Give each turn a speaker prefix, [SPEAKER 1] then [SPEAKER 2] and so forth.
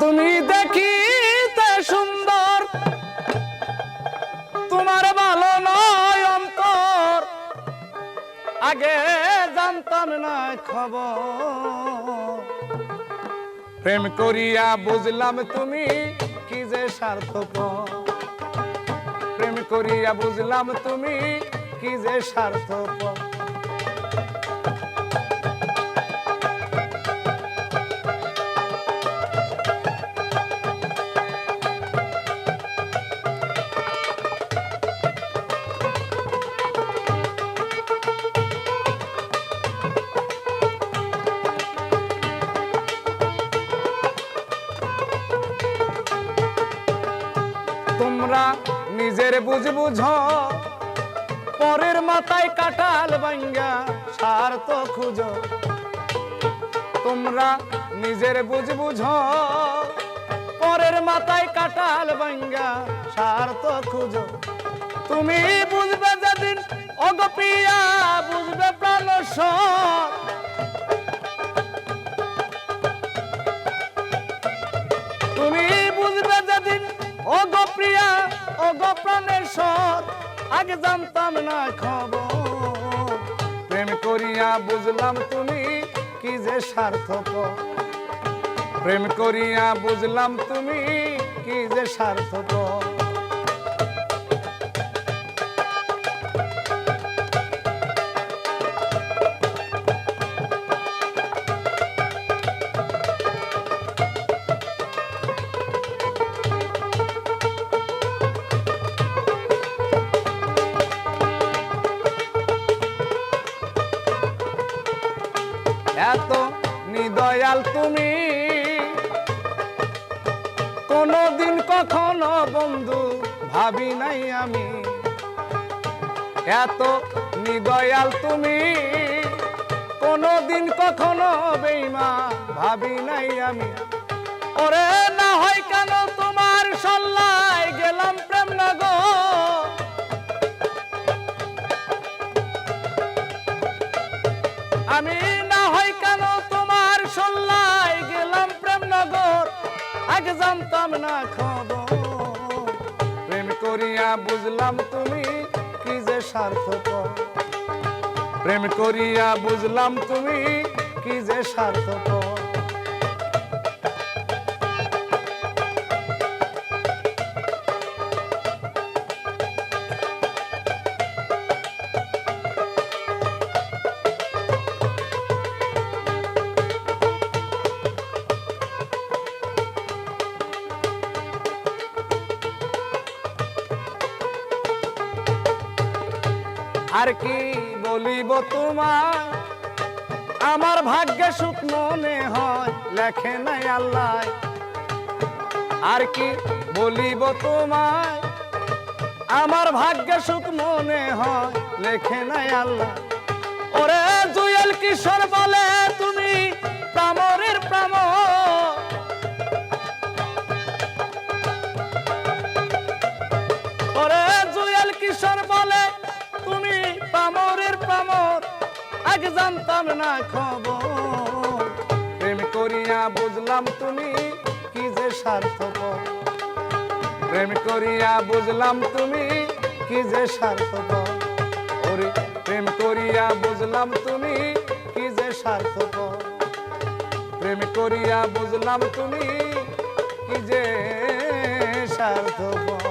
[SPEAKER 1] তুমি দেখিতে সুন্দর। তোমার ভালো নয় অন্তর। আগে জানতাম না খবর। প্রেম করিয়া বুঝলাম তুমি কি যে স্বার্থপর। প্রেম করিয়া বুঝলাম তুমি কি যে স্বার্থপর। তোমরা নিজের বুঝ বুঝ। পরের মাথায় কাটাল বাঙ্গা স্বার্থ খুঁজো। তোমরা নিজের বুঝ বুঝ। পরের মাথায় কাটাল বাঙ্গা স্বার্থ খুঁজো। তুমি বুঝবে যেদিন অগপিয়া বুঝবে প্রাণ ও সর আগে জানতাম না খবর। প্রেম করিয়া বুঝলাম তুমি কি যে সার্থক প্রেম করিয়া বুঝলাম তুমি কি যে স্বার্থপর এত নিদয়াল তুমি। কোনদিন কখনো বন্ধু ভাবি নাই আমি। এত নিদয়াল তুমি। কোনদিন কখনো বেইমা ভাবি নাই আমি। ওরে না হয় কেন তোমার সল্লায় গেলাম প্রেম নগর। আমি হয় কেন তোমার সল্লায় গেলাম প্রেমনগর? আগে জানতাম না খবর। প্রেম করিয়া বুঝলাম তুমি কি যে স্বার্থপর। প্রেম করিয়া বুঝলাম তুমি কি যে স্বার্থপর। আর কি বলিব তোমার? আমার ভাগ্যে সুখ মনে হয়, লেখে নাই আল্লাহ। আর কি বলিব তোমায় আমার ভাগ্যে সুখ মনে হয়, লেখে নাই আল্লাহ। ওরে জুয়েল কিশোর বলে তুমি আগে জানতাম না খবর। প্রেম করিয়া বুঝলাম তুমি কি যে স্বার্থপর। প্রেম করিয়া বুঝলাম তুমি কি যে স্বার্থপর। ওরে, প্রেম করিয়া বুঝলাম তুমি কি যে স্বার্থপর। প্রেম করিয়া বুঝলাম তুমি কি যে স্বার্থপর।